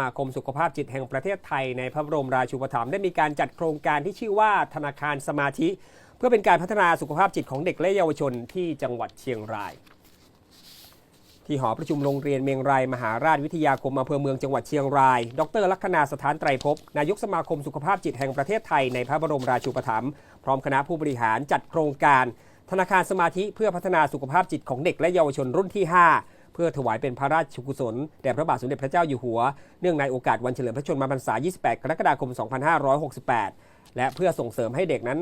มาคมสุขภาพจิตแห่งประเทศไทยในพระบรมราชูปถัมภ์ได้มีการจัดโครงการที่ชื่อว่าธนาคารสมาธิ เพื่อเป็นการพัฒนาสุขภาพจิตของเด็กและเยาวชนที่จังหวัดเชียงราย ที่หอประชุมโรงเรียนเมียงรายมหาราชวิทยาคมอำเภอเมืองจังหวัดเชียงราย ดรลักษณาสถานไตรภพนายกสมาคมสุขภาพจิตแห่งประเทศไทยในพระบรมราชูปถัมภ์พร้อมคณะผู้บริหารจัดโครงการ ธนาคารสมาธิเพื่อพัฒนาสุขภาพจิตของเด็กและเยาวชนรุ่นที่ 5 เพื่อถวายเป็นพระราชกุศลแด่พระบาทสมเด็จพระเจ้าอยู่หัว เนื่องในโอกาสวันเฉลิมพระชนมพรรษา 28 กรกฎาคม 2568 และเพื่อส่งเสริมให้เด็กนั้น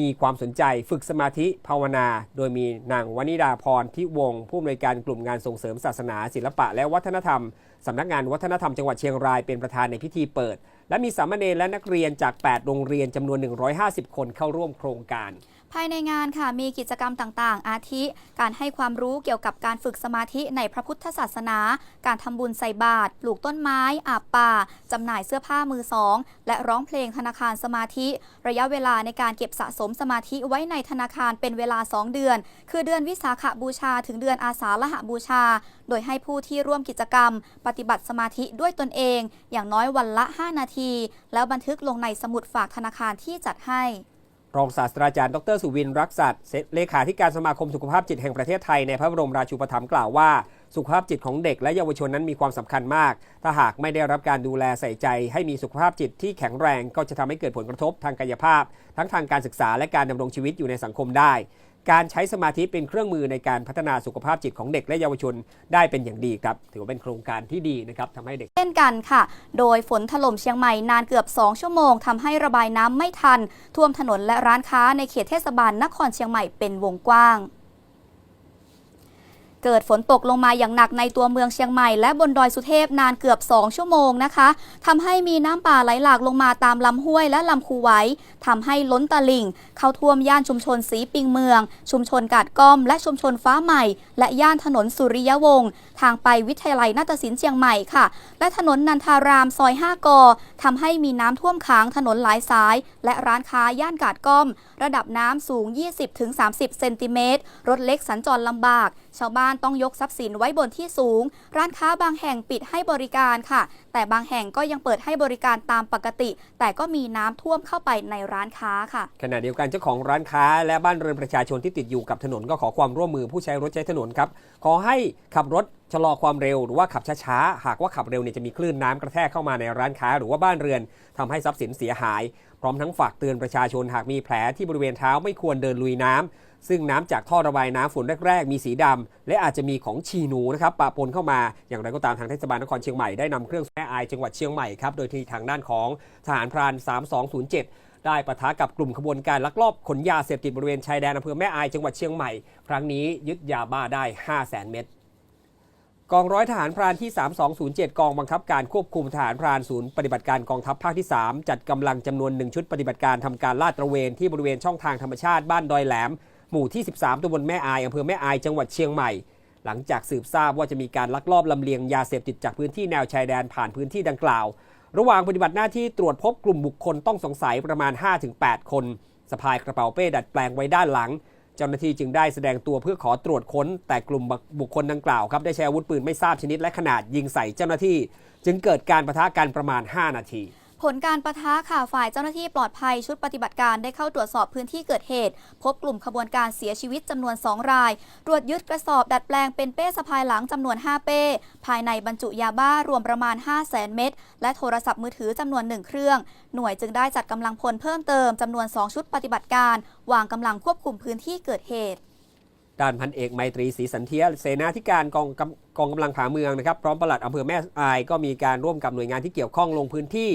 มีความสนใจฝึกสมาธิภาวนา โดยมีนางวนิดาพรทิวงผู้อำนวยการกลุ่มงานส่งเสริมศาสนา ศิลปะและวัฒนธรรมสำนักงานวัฒนธรรมจังหวัดเชียงรายเป็นประธานในพิธีเปิด และมีสามเณรและนักเรียนจาก 8 โรงเรียนจำนวน 150 คนเข้าร่วมโครงการ ภายในงานค่ะมีกิจกรรมต่างๆ อาทิ การให้ความรู้เกี่ยวกับการฝึกสมาธิในพระพุทธศาสนา การทำบุญใส่บาตรปลูกต้นไม้ อาบป่าจำหน่ายเสื้อผ้ามือสอง และร้องเพลงธนาคารสมาธิ ระยะเวลาในการเก็บสะสมสมาธิไว้ในธนาคารเป็นเวลา 2 เดือน คือเดือนวิสาขบูชา ถึงเดือนอาสาฬหบูชา โดยให้ผู้ที่ร่วมกิจกรรม ปฏิบัติสมาธิด้วยตนเอง อย่างน้อยวันละ 5 นาที แล้วบันทึกลงในสมุดฝากธนาคารที่จัดให้ รองศาสตราจารย์ดรสุวินรักษัตเลขาธิการสมาคมสุขภาพจิตแห่งประเทศไทยในพระบรมราชูปถัมภ์กล่าวว่า สุขภาพจิตของเด็กและเยาวชนนั้นมีความสำคัญมาก ถ้าหากไม่ได้รับการดูแลใส่ใจ ให้มีสุขภาพจิตที่แข็งแรงก็จะทำให้เกิดผลกระทบทางกายภาพ ทั้งทางการศึกษาและการดำรงชีวิตอยู่ในสังคมได้ การใช้สมาธิเป็นเครื่องมือในการพัฒนาสุขภาพจิตของเด็กและเยาวชนได้เป็นอย่างดีครับ ถือว่าเป็นโครงการที่ดีนะครับทำให้เด็ก เช่นกันค่ะ โดยฝนถล่มเชียงใหม่นานเกือบ 2 ชั่วโมงทำให้ระบายน้ำไม่ทัน ท่วมถนนและร้านค้าในเขตเทศบาลนครเชียงใหม่เป็นวงกว้าง เกิดฝนตกลงมาอย่างหนักในตัวเมืองเชียงใหม่และบนดอยสุเทพนานเกือบ 2 ชั่วโมงนะคะทำให้มีน้ำป่าไหลหลากลงมาตามลำห้วยและลำคูไว้ทำให้ล้นตลิ่ง เข้าท่วมย่านชุมชนสีปิงเมือง ชุมชนกาดก้อม และชุมชนฟ้าใหม่ และย่านถนนสุริยวงศ์ทางไปวิทยาลัยนาฏศิลป์เชียงใหม่ค่ะ และถนนนันทารามซอย5กอทำให้มีน้ำท่วมขังถนนหลายสาย และร้านค้าย่านกาดก้อม ระดับน้ำสูง 20-30 เซนติเมตรรถเล็กสัญจรลำบาก ชาวบ้านต้องยกทรัพย์สินไว้บนที่สูง ร้านค้าบางแห่งปิดให้บริการค่ะ แต่บางแห่งก็ยังเปิดให้บริการตามปกติ แต่ก็มีน้ำท่วมเข้าไปในร้านค้าค่ะ ขณะเดียวกันเจ้าของร้านค้า และบ้านเรือนประชาชนที่ติดอยู่กับถนนก็ขอความร่วมมือผู้ใช้รถใช้ถนนครับ ขอให้ขับรถชะลอความเร็วหรือว่าขับช้าๆ หากว่าขับเร็วเนี่ยจะมีคลื่นน้ำกระแทกเข้ามาในร้านค้า หรือว่าบ้านเรือนทำให้ทรัพย์สินเสียหาย พร้อมทั้งฝากเตือนประชาชนหากมีแผลที่บริเวณเท้าไม่ควรเดินลุยน้ำ ซึ่งน้ำจากท่อระบายน้ำฝนแรก ๆ มีสีดำและอาจจะมีของฉีหนูนะครับปะปนเข้ามา อย่างไรก็ตามทางเทศบาลนครเชียงใหม่ได้นำเครื่องแม่อายจังหวัดเชียงใหม่ครับโดยที่ทางด้านของทหารพราน 3207ได้ปะทะกับกลุ่มขบวนการลักลอบขนยาเสพติดบริเวณชายแดนอำเภอแม่อายจังหวัดเชียงใหม่ ครั้งนี้ยึดยาบ้าได้ 5 0 0 0 0 0 เม็ดกองร้อยทหารพรานที่ 3207 กองบังคับการควบคุมทหารพรานศูนย์ปฏิบัติการกองทัพภาคที่ 3 จัดกำลังจำนวนหนึ่งชุดปฏิบัติการทำการลาดตระเวนที่บริเวณช่องทางธรรมชาติบ้านดอยแหลม หมู่ที่ 13ตำบลแม่อายอำเภอแม่อายจังหวัดเชียงใหม่ หลังจากสืบทราบว่าจะมีการลักลอบลำเลียงยาเสพติดจากพื้นที่แนวชายแดนผ่านพื้นที่ดังกล่าว ระหว่างปฏิบัติหน้าที่ตรวจพบกลุ่มบุคคลต้องสงสัยประมาณ 5-8 คนสะพายกระเป๋าเป้ดัดแปลงไว้ด้านหลัง เจ้าหน้าที่จึงได้แสดงตัวเพื่อขอตรวจค้น แต่กลุ่มบุคคลดังกล่าวครับได้ใช้อาวุธปืนไม่ทราบชนิดและขนาดยิงใส่เจ้าหน้าที่ จึงเกิดการประทะกันประมาณ 5 นาที ผลการประทะค่ะฝ่ายเจ้าหน้าที่ปลอดภัยชุดปฏิบัติการได้เข้าตรวจสอบพื้นที่เกิดเหตุ พบกลุ่มขบวนการเสียชีวิตจำนวน 2 ราย ตรวจยึดกระสอบดัดแปลงเป็นเป้สะพายหลังจำนวน 5 เป้ ภายในบรรจุยาบ้ารวมประมาณ 5 0 0แสนเม็ดและโทรศัพท์มือถือจำนวน 1 เครื่อง หน่วยจึงได้จัดกำลังพลเพิ่มเติมจำนวน 2 ชุดปฏิบัติการ วางกำลังควบคุมพื้นที่เกิดเหตุด้านพันเอกไมตรีศรีสันเทียเสนาธิการกองกำกองกำลังผาเมืองนะครับพร้อมปลัดอำเภอแม่อายก็มีการร่วมกับหน่วยงานที่เกี่ยวข้องลงพื้นที่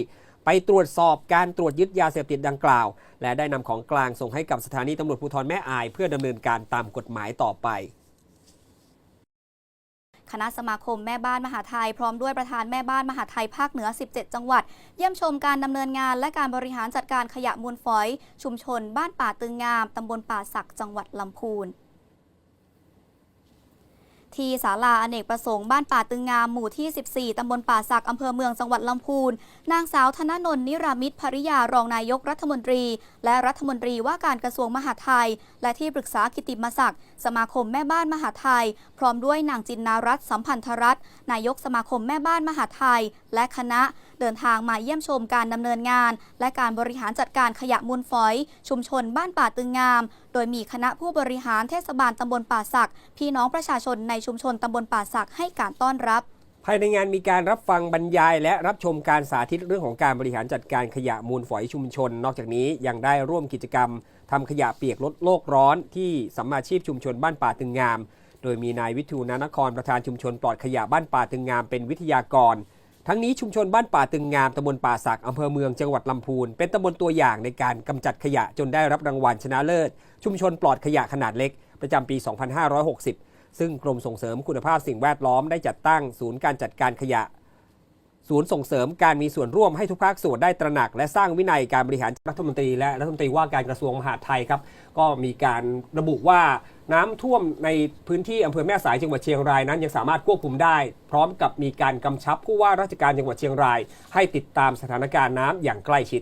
ไปตรวจสอบการตรวจยึดยาเสพติดดังกล่าว และได้นำของกลางส่งให้กับสถานีตำรวจภูธรแม่อาย เพื่อดำเนินการตามกฎหมายต่อไปคณะสมาคมแม่บ้านมหาไทย พร้อมด้วยประธานแม่บ้านมหาไทยภาคเหนือ 17 จังหวัด เยี่ยมชมการดำเนินงานและการบริหารจัดการขยะมูลฝอย ชุมชน บ้านป่าตึงงามตำบลป่าสักจังหวัดลำพูน ที่ศาลาอเนกประสงค์บ้านป่าตึงงามหมู่ที่ 14 ตำบลป่าสัก อำเภอเมืองจังหวัดลำพูน นางสาวธนนนท์นิรามิตรภริยารองนายกรัฐมนตรี และรัฐมนตรีว่าการกระทรวงมหาดไทย และที่ปรึกษากิติมศักดิ์สมาคมแม่บ้านมหาดไทย พร้อมด้วยนางจินนารัตสัมพันธรัตน์นายกสมาคมแม่บ้านมหาดไทย และคณะเดินทางมาเยี่ยมชมการดำเนินงาน และการบริหารจัดการขยะมูลฝอย ชุมชนบ้านป่าตึงงาม โดยมีคณะผู้บริหารเทศบาลตำบลป่าสัก พี่น้องประชาชนในชุมชนตำบลป่าสักให้การต้อนรับ ภายในงานมีการรับฟังบรรยาย และรับชมการสาธิตเรื่องของการบริหารจัดการขยะมูลฝอยชุมชน นอกจากนี้ยังได้ร่วมกิจกรรมทำขยะเปียกลดโลกร้อน ที่สัมมาชีพชุมชนบ้านป่าตึงงาม โดยมีนายวิทูนานครประธานชุมชนปลอดขยะบ้านป่าตึงงามเป็นวิทยากรทั้งนี้ชุมชนบ้านป่าตึงงามตำบลป่าสักอำเภอเมืองจังหวัดลำพูน เป็นตำบลตัวอย่างในการกำจัดขยะจนได้รับรางวัลชนะเลิศ ชุมชนปลอดขยะขนาดเล็ก ประจำปี 2560 ซึ่งกรมส่งเสริมคุณภาพสิ่งแวดล้อมได้จัดตั้งศูนย์การจัดการขยะ ศูนย์ส่งเสริมการมีส่วนร่วมให้ทุกภาคส่วนได้ตระหนัก และสร้างวินัยการบริหารรัฐมนตรีและรัฐมนตรีว่าการกระทรวงมหาดไทยครับ ก็มีการระบุว่าน้ำท่วมในพื้นที่อำเภอแม่สายจังหวัดเชียงรายนั้นยังสามารถควบคุมได้ พร้อมกับมีการกำชับผู้ว่าราชการจังหวัดเชียงราย ให้ติดตามสถานการณ์น้ำอย่างใกล้ชิด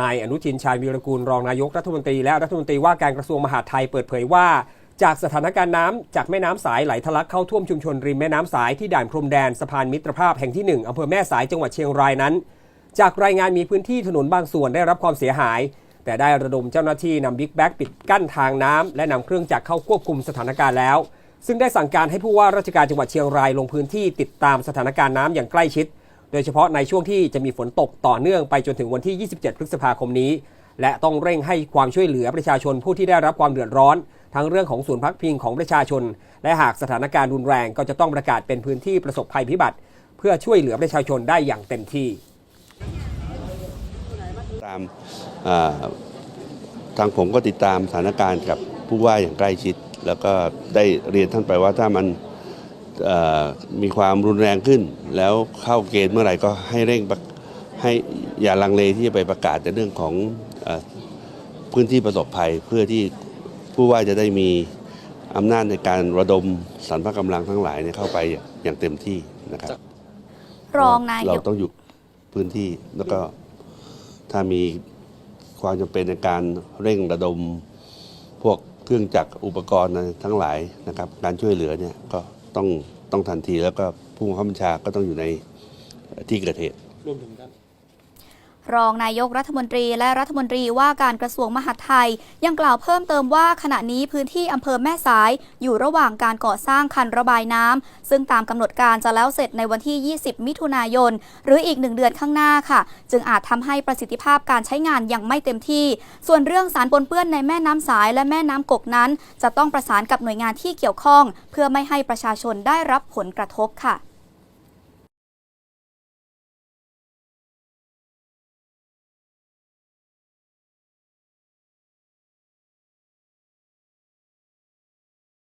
นายอนุทินชาญวีรกูลรองนายกรัฐมนตรีและรัฐมนตรีว่าการกระทรวงมหาดไทยเปิดเผยว่า จากสถานการณ์น้ำจากแม่น้ำสายไหลทะลักเข้าท่วมชุมชนริมแม่น้ำสายที่ด่านพรมแดนสะพานมิตรภาพแห่งที่ 1อำเภอแม่สายจังหวัดเชียงรายนั้น จากรายงานมีพื้นที่ถนนบางส่วนได้รับความเสียหาย แต่ได้ระดมเจ้าหน้าที่นำบิ๊กแบ็กปิดกั้นทางน้ำและนำเครื่องจักรเข้าควบคุมสถานการณ์แล้ว ซึ่งได้สั่งการให้ผู้ว่าราชการจังหวัดเชียงรายลงพื้นที่ติดตามสถานการณ์น้ำอย่างใกล้ชิด โดยเฉพาะในช่วงที่จะมีฝนตกต่อเนื่องไปจนถึงวันที่ 27 พฤษภาคมนี้ และต้องเร่งให้ความช่วยเหลือประชาชนผู้ที่ได้รับความเดือดร้อน ทั้งเรื่องของศูนย์พักพิงของประชาชน และหากสถานการณ์รุนแรงก็จะต้องประกาศเป็นพื้นที่ประสบภัยพิบัติ เพื่อช่วยเหลือประชาชนได้อย่างเต็มที่ ตามทางผมก็ติดตามสถานการณ์กับผู้ว่าอย่างใกล้ชิด แล้วก็ได้เรียนท่านไปว่าถ้ามันมีความรุนแรงขึ้น แล้วเข้าเกณฑ์เมื่อไหร่ก็ให้เร่งให้อย่าลังเลที่จะไปประกาศในเรื่องของอพื้นที่ประสบภัยเพื่อที่ ผู้ว่าจะได้มีอำนาจในการระดมสรรพกำลังทั้งหลายเนี่ยเข้าไปอย่างเต็มที่นะครับ รองนายเรากต้องอยู่พื้นที่แล้วก็ถ้ามีความจำเป็นในการเร่งระดมพวกเครื่องจักรอุปกรณ์อะไรทั้งหลายนะครับ การช่วยเหลือเนี่ยก็ต้องต้องทันทีแล้วก็ผู้บังคับบัญชาก็ต้องอยู่ในที่เกิดเหตุ รองนายกรัฐมนตรีและรัฐมนตรีว่าการกระทรวงมหาดไทย ยังกล่าวเพิ่มเติมว่าขณะนี้พื้นที่อำเภอแม่สาย อยู่ระหว่างการก่อสร้างคันระบายน้ำซึ่งตามกำหนดการจะแล้วเสร็จในวันที่ 20 มิถุนายน หรืออีกหนึ่งเดือนข้างหน้าค่ะ จึงอาจทำให้ประสิทธิภาพการใช้งานยังไม่เต็มที่ ส่วนเรื่องสารปนเปื้อนในแม่น้ำสายและแม่น้ำกกนั้น จะต้องประสานกับหน่วยงานที่เกี่ยวข้อง เพื่อไม่ให้ประชาชนได้รับผลกระทบค่ะ